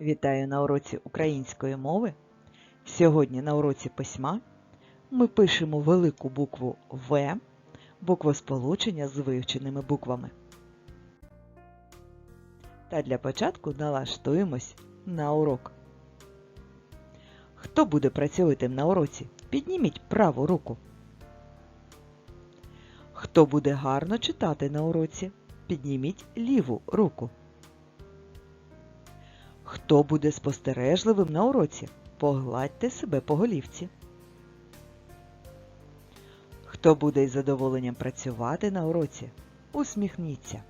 Вітаю на уроці української мови. Сьогодні на уроці письма ми пишемо велику букву В, буквосполучення з вивченими буквами. Та для початку налаштуємось на урок. Хто буде працьовитим на уроці? Підніміть праву руку. Хто буде гарно читати на уроці? Підніміть ліву руку. Хто буде спостережливим на уроці? Погладьте себе по голівці. Хто буде із задоволенням працювати на уроці? Усміхніться.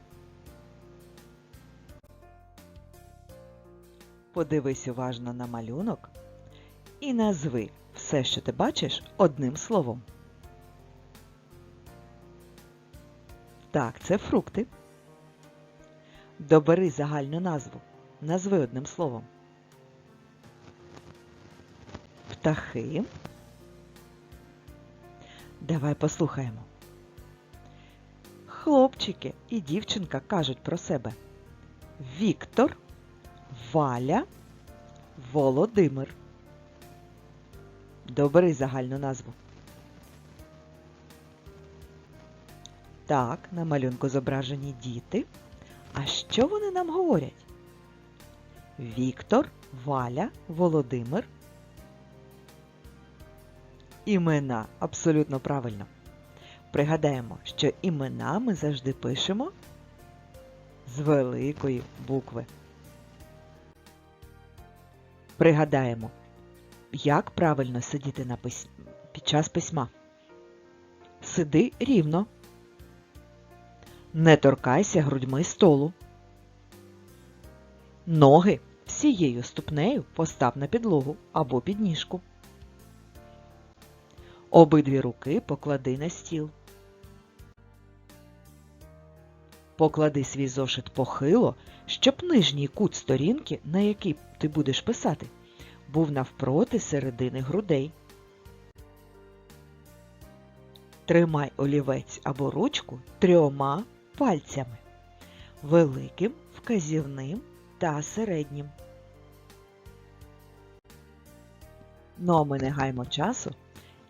Подивись уважно на малюнок і назви все, що ти бачиш, одним словом. Так, це фрукти. Добери загальну назву. Назви одним словом. Птахи. Давай послухаємо. Хлопчики і дівчинка кажуть про себе. Віктор, Валя, Володимир. Добери загальну назву. Так, на малюнку зображені діти. А що вони нам говорять? Віктор, Валя, Володимир. Імена абсолютно правильно. Пригадаємо, що імена ми завжди пишемо з великої букви. Пригадаємо, як правильно сидіти на пис... під час письма. Сиди рівно. Не торкайся грудьми столу. Ноги всією ступнею постав на підлогу або підніжку. Обидві руки поклади на стіл. Поклади свій зошит похило, щоб нижній кут сторінки, на який ти будеш писати, був навпроти середини грудей. Тримай олівець або ручку трьома пальцями великим, вказівним та середнім. Ну а ми не гаймо часу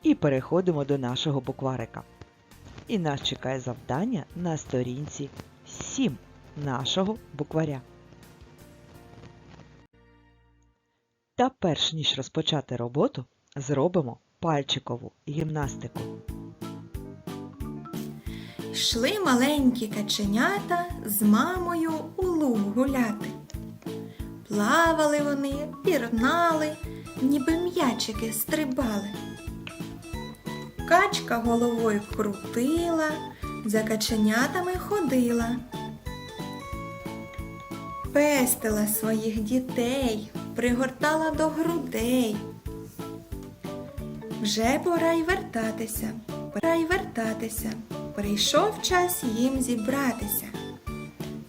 і переходимо до нашого букварика. І нас чекає завдання на сторінці 7 нашого букваря. Та перш ніж розпочати роботу, зробимо пальчикову гімнастику. Йшли маленькі каченята з мамою у луг гуляти. Плавали вони, пірнали, ніби м'ячики стрибали. Качка головою крутила, за каченятами ходила. Пестила своїх дітей, пригортала до грудей. Вже пора й вертатися, пора й вертатися. Прийшов час їм зібратися.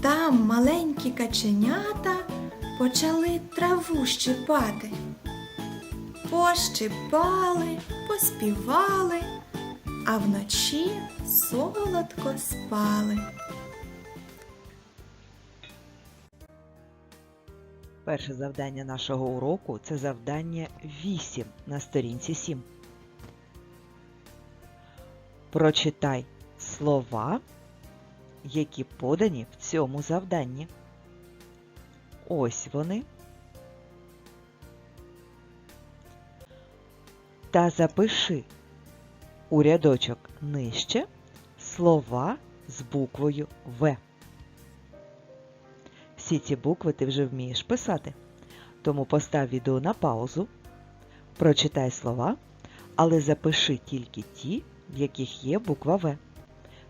Там маленькі каченята почали траву щипати. Пощипали, поспівали, а вночі солодко спали. Перше завдання нашого уроку це завдання 8 на сторінці 7. Прочитай слова, які подані в цьому завданні. Ось вони. Та запиши у рядочок нижче слова з буквою В. Всі ці букви ти вже вмієш писати. Тому постав відео на паузу, прочитай слова, але запиши тільки ті, в яких є буква В.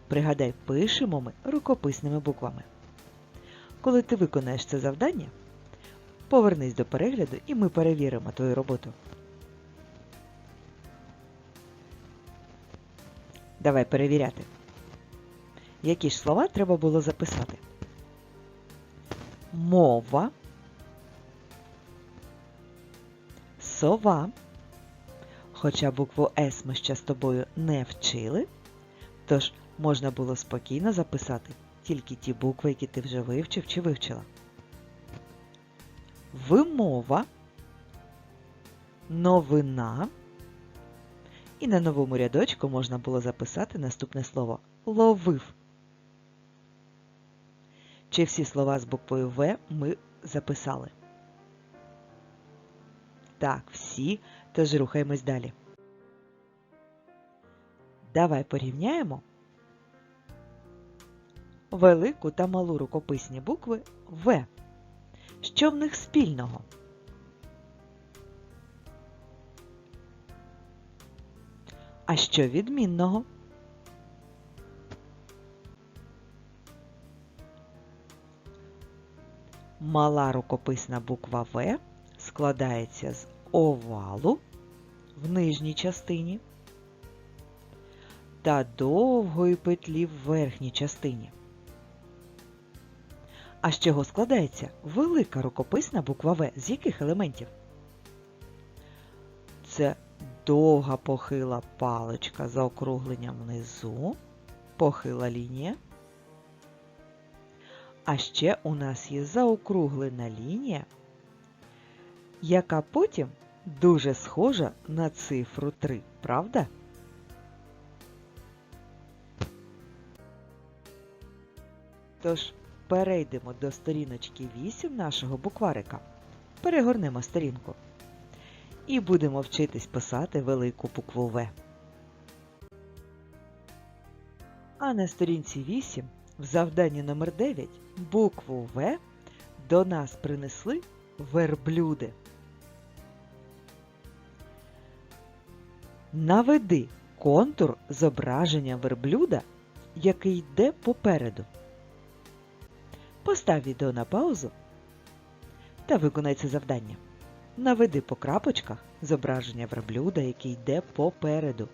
Пригадай, пишемо ми рукописними буквами. Коли ти виконаєш це завдання, Повернись до перегляду і ми перевіримо твою роботу. Давай перевіряти. Які ж слова треба було записати? Мова, сова. Хоча букву С ми ще з тобою не вчили, тож можна було спокійно записати тільки ті букви, які ти вже вивчив чи вивчила. Вимова, новина. І на новому рядочку можна було записати наступне слово ловив. Чи всі слова з буквою В ми записали? Так, всі, тож рухаємось далі. Давай порівняємо велику та малу рукописні букви В. Що в них спільного? А що відмінного? Мала рукописна буква В складається з овалу в нижній частині та довгої петлі в верхній частині. А з чого складається велика рукописна буква В? З яких елементів? Це довга похила паличка за округленням внизу, похила лінія. А ще у нас є заокруглена лінія, яка потім дуже схожа на цифру 3, правда? Тож перейдемо до сторіночки 8 нашого букварика. Перегорнемо сторінку. І будемо вчитись писати велику букву В. А на сторінці 8 в завданні номер 9 букву В до нас принесли верблюди. Наведи контур зображення верблюда, який йде попереду. Постав відео на паузу та виконай це завдання. Наведи по крапочках зображення верблюда, який йде попереду.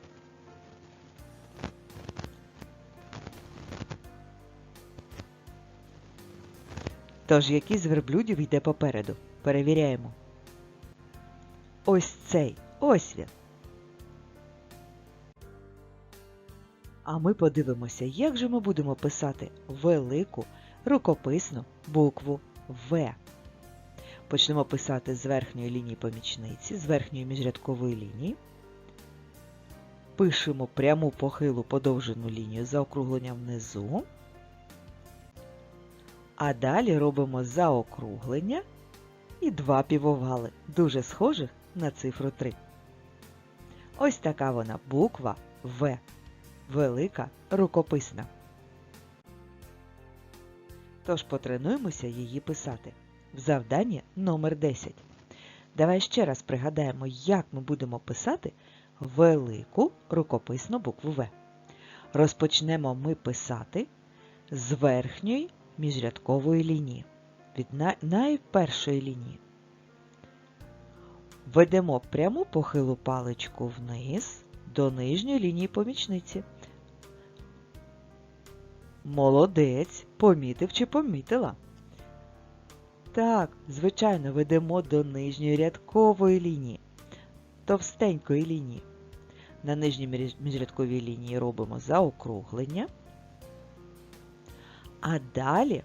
Тож, який з верблюдів йде попереду? Перевіряємо. Ось цей. Ось він. А ми подивимося, як же ми будемо писати велику рукописну букву В. Почнемо писати з верхньої лінії помічниці, з верхньої міжрядкової лінії. Пишемо пряму похилу подовжену лінію за округленням внизу. А далі робимо заокруглення і два півовали, дуже схожих на цифру 3. Ось така вона буква В. Велика рукописна. Тож потренуємося її писати. В завданні номер 10. Давай ще раз пригадаємо, як ми будемо писати велику рукописну букву В. Розпочнемо ми писати з верхньої міжрядкової лінії, від найпершої лінії. Ведемо пряму похилу паличку вниз до нижньої лінії помічниці. Молодець, помітив чи помітила? Так, звичайно, ведемо до нижньої рядкової лінії, товстенької лінії. На нижній міжрядковій лінії робимо заокруглення. А далі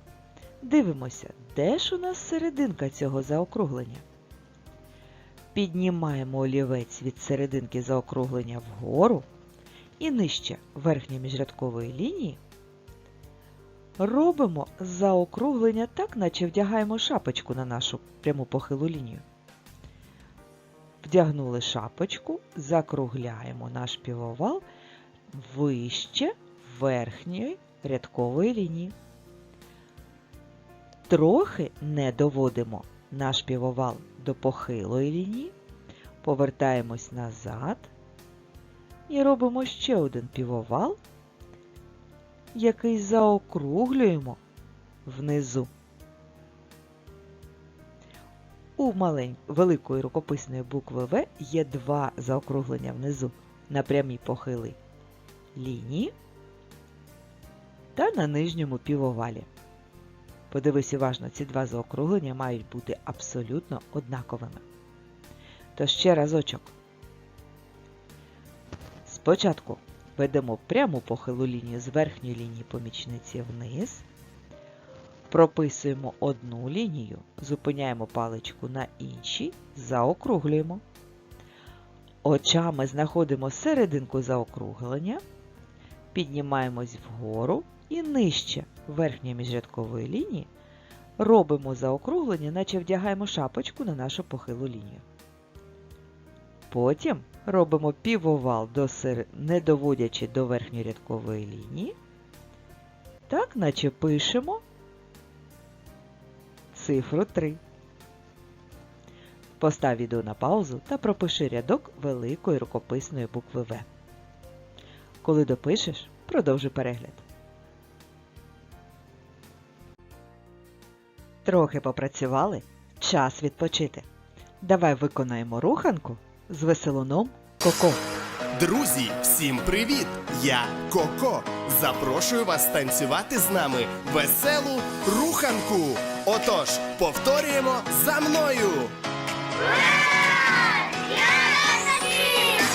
дивимося, де ж у нас серединка цього заокруглення. Піднімаємо олівець від серединки заокруглення вгору і нижче верхньої міжрядкової лінії робимо заокруглення так, наче вдягаємо шапочку на нашу пряму похилу лінію. Вдягнули шапочку, закругляємо наш півовал вище верхньої рядкової лінії. Трохи не доводимо наш півовал до похилої лінії, повертаємось назад і робимо ще один півовал, який заокруглюємо внизу. У малень... великої рукописної букви В є два заокруглення внизу на прямій похилій лінії та на нижньому півовалі. Подивись уважно, ці два заокруглення мають бути абсолютно однаковими. То ще разочок. Спочатку ведемо пряму похилу лінію з верхньої лінії помічниці вниз, прописуємо одну лінію, зупиняємо паличку на іншій, заокруглюємо. Очами знаходимо серединку заокруглення, піднімаємось вгору і нижче верхньої міжрядкової лінії робимо заокруглення, наче вдягаємо шапочку на нашу похилу лінію. Потім робимо півовал не доводячи до верхньої рядкової лінії. Так, наче пишемо цифру 3. Постав відео на паузу та пропиши рядок великої рукописної букви В. Коли допишеш, продовжуй перегляд. Трохи попрацювали, час відпочити. Давай виконаємо руханку з веселуном Коко. Друзі, всім привіт! Я Коко. Запрошую вас танцювати з нами веселу руханку. Отож, повторюємо за мною.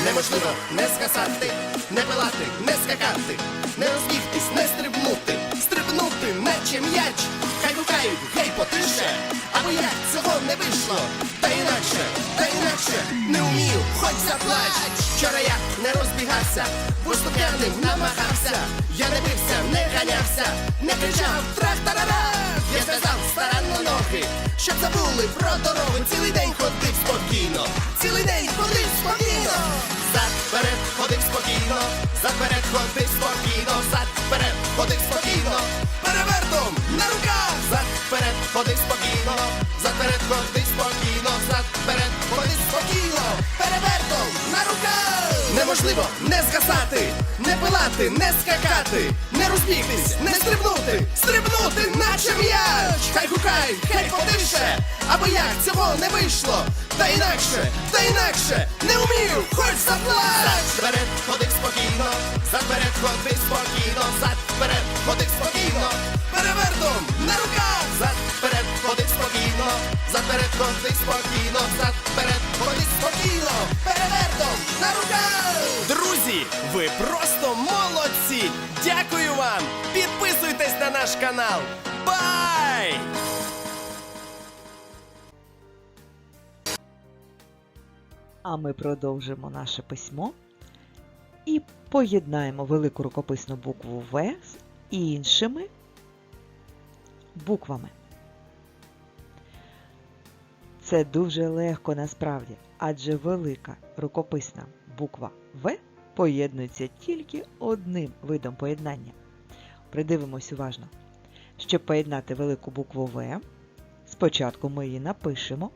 Неможливо не скасати, не пилати, не скакати, не розбігтись, не стрибнути, стрибнути, наче м'яч. Хай гукають, гей, потише, або як цього не вийшло. Та інакше, та інакше, не вмію, хоч заплач. Вчора я не розбігався, виступ'яним намагався. Я не бився, не ганявся, не кричав трах-тарара. Я зв'язав старанно ноги, щоб забули про дорогу. Цілий день ходив спокійно, цілий день ходив спокійно. Зад вперед ходив спокійно, зад вперед ходив спокійно, зад вперед ходив спокійно, перевертом на руках, зад вперед ходи спокійно, зад вперед ходи спокійно, зад вперед ходи спокійно, перевертом на руках. Неможливо не згасати, не пилати, не скакати, не розбігтись, не стрибнути, стрибнути, наче м'яч. Хай гукай, хай потише, або як цього не вийшло. Та інакше, та інакше, не вмію, хоч заплач. Зад вперед ходив спокійно, зад вперед ходив спокійно, зад вперед ходив спокійно, перевертом на руках, зад вперед ходив спокійно, зад вперед ходив спокійно, зад вперед ходив спокійно, перевертом на руках. Друзі, ви просто молодці! Дякую вам! Підписуйтесь на наш канал! Бай! А ми продовжимо наше письмо і поєднаємо велику рукописну букву В з іншими буквами. Це дуже легко насправді, адже велика рукописна буква В поєднується тільки одним видом поєднання. Придивимось уважно. Щоб поєднати велику букву В, спочатку ми її напишемо.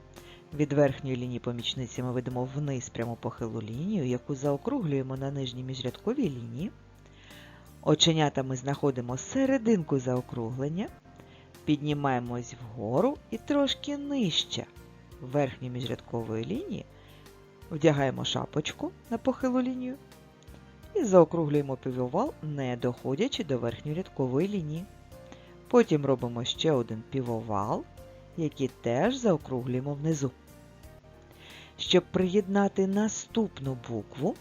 Від верхньої лінії помічниці ми ведемо вниз пряму похилу лінію, яку заокруглюємо на нижній міжрядковій лінії. Оченятами знаходимо серединку заокруглення, піднімаємось вгору і трошки нижче верхньої міжрядкової лінії, вдягаємо шапочку на похилу лінію і заокруглюємо півовал, не доходячи до верхньої рядкової лінії. Потім робимо ще один півовал, які теж заокруглюємо внизу. Щоб приєднати наступну букву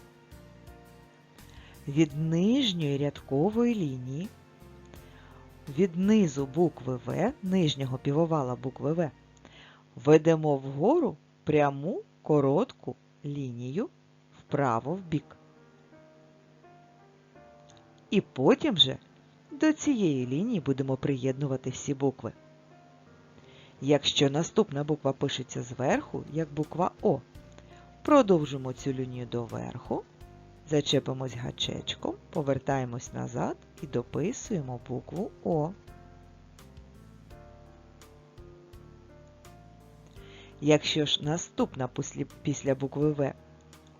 від нижньої рядкової лінії, від низу букви В, нижнього півовала букви В, ведемо вгору пряму коротку лінію вправо в бік. І потім же до цієї лінії будемо приєднувати всі букви. Якщо наступна буква пишеться зверху, як буква О, продовжимо цю лінію доверху, зачепимось гачечком, повертаємось назад і дописуємо букву О. Якщо ж наступна після, букви В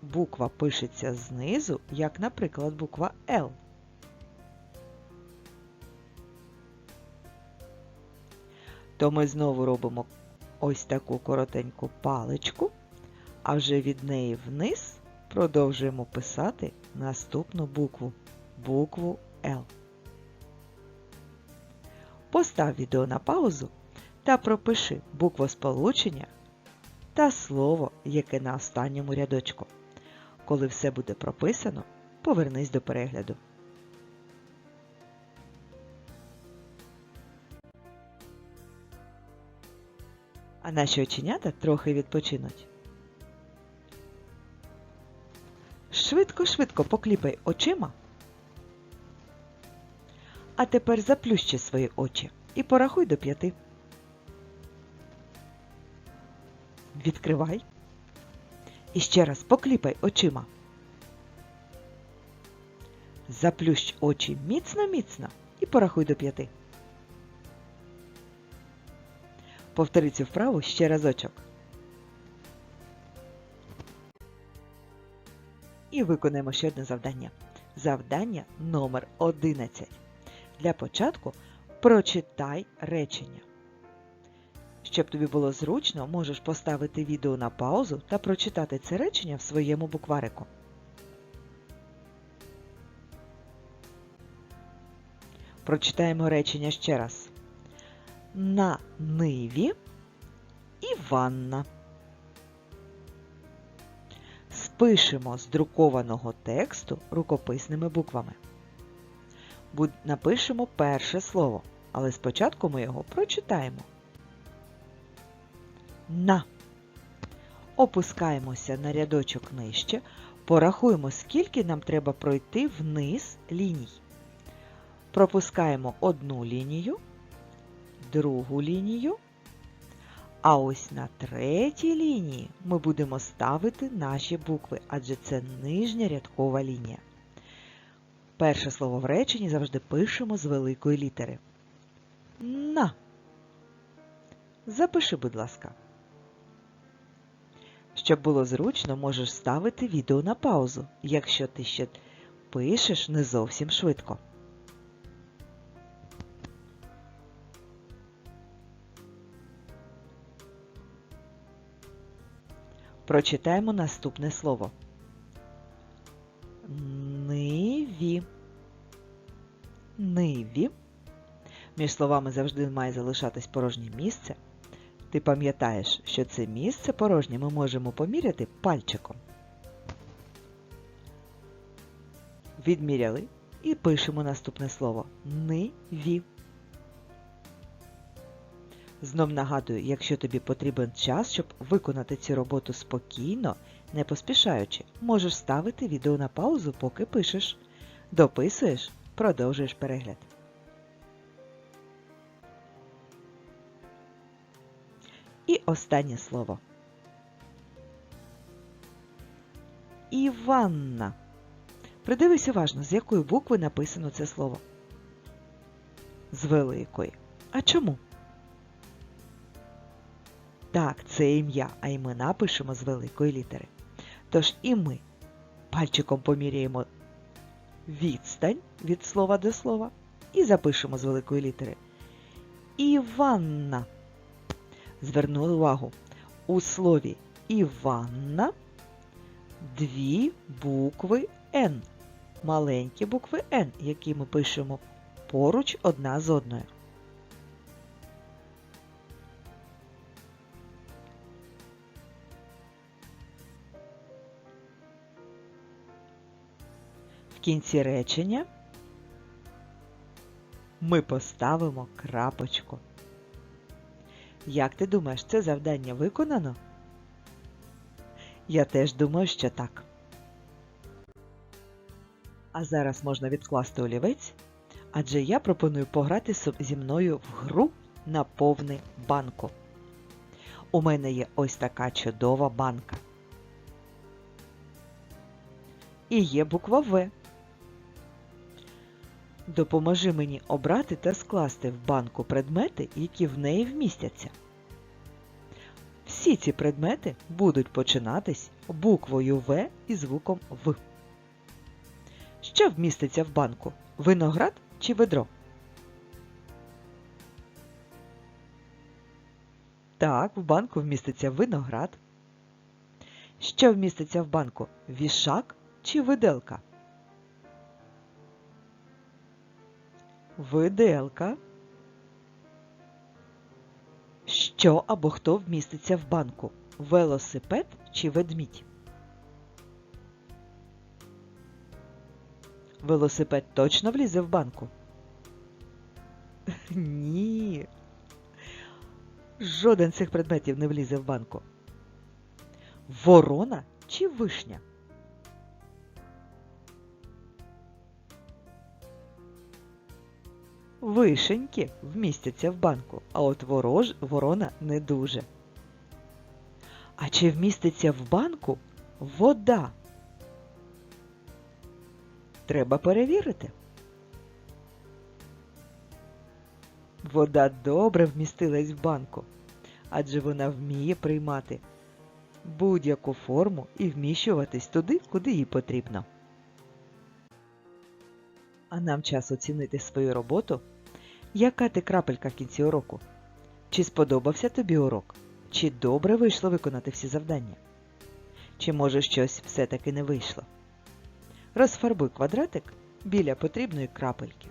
буква пишеться знизу, як, наприклад, буква Л, то ми знову робимо ось таку коротеньку паличку, а вже від неї вниз продовжуємо писати наступну букву букву Л. Постав відео на паузу та пропиши буквосполучення та слово, яке на останньому рядочку. Коли все буде прописано, повернись до перегляду. А наші оченята трохи відпочинуть. Швидко-швидко покліпай очима. А тепер заплющи свої очі і порахуй до п'яти. Відкривай. І ще раз покліпай очима. Заплющ очі міцно-міцно і порахуй до п'яти. Повтори цю вправу ще разочок. І виконаємо ще одне завдання. Завдання номер 11. Для початку прочитай речення. Щоб тобі було зручно, можеш поставити відео на паузу та прочитати це речення в своєму букварику. Прочитаємо речення ще раз. На ниві і ванна. Спишемо з друкованого тексту рукописними буквами. Напишемо перше слово, але спочатку ми його прочитаємо. На. Опускаємося на рядочок нижче, порахуємо, скільки нам треба пройти вниз ліній. Пропускаємо одну лінію, другу лінію, а ось на третій лінії ми будемо ставити наші букви, адже це нижня рядкова лінія. Перше слово в реченні завжди пишемо з великої літери. На. Запиши, будь ласка. Щоб було зручно, можеш ставити відео на паузу, якщо ти ще пишеш не зовсім швидко. Прочитаємо наступне слово. Ниві. Ниві. Між словами завжди має залишатись порожнє місце. Ти пам'ятаєш, що це місце порожнє ми можемо поміряти пальчиком. Відміряли і пишемо наступне слово ниві. Знов нагадую, якщо тобі потрібен час, щоб виконати цю роботу спокійно, не поспішаючи, можеш ставити відео на паузу, поки пишеш. Дописуєш, продовжуєш перегляд. І останнє слово. Іванна. Придивись уважно, з якої букви написано це слово. З великої. А чому? Так, це ім'я, а імена пишемо з великої літери. Тож і ми пальчиком поміряємо відстань від слова до слова і запишемо з великої літери. Іванна. Звернули увагу. У слові Іванна дві букви Н. Маленькі букви Н, які ми пишемо поруч одна з одною. В кінці речення ми поставимо крапочку. Як ти думаєш, це завдання виконано? Я теж думаю, що так. А зараз можна відкласти олівець, адже я пропоную пограти зі мною в гру на повний банку. У мене є ось така чудова банка. І є буква В. Допоможи мені обрати та скласти в банку предмети, які в неї вмістяться. Всі ці предмети будуть починатись буквою В і звуком В. Що вміститься в банку? Виноград чи ведро? Так, в банку вміститься виноград. Що вміститься в банку? Вішак чи виделка? Виделка. Що або хто вміститься в банку? Велосипед чи ведмідь? Велосипед точно влізе в банку? Ні. Жоден з цих предметів не влізе в банку. Ворона чи вишня? Вишеньки вмістяться в банку, а от ворож, ворона не дуже. А чи вміститься в банку вода? Треба перевірити. Вода добре вмістилась в банку, адже вона вміє приймати будь-яку форму і вміщуватись туди, куди їй потрібно. А нам час оцінити свою роботу. Яка ти крапелька в кінці уроку? Чи сподобався тобі урок? Чи добре вийшло виконати всі завдання? Чи може щось все-таки не вийшло? Розфарбуй квадратик біля потрібної крапельки.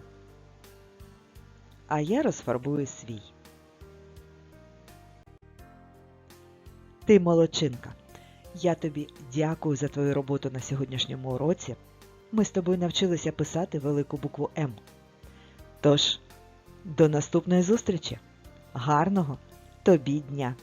А я розфарбую свій. Ти молодчинка. Я тобі дякую за твою роботу на сьогоднішньому уроці. Ми з тобою навчилися писати велику букву М. Тож, до наступної зустрічі. Гарного тобі дня!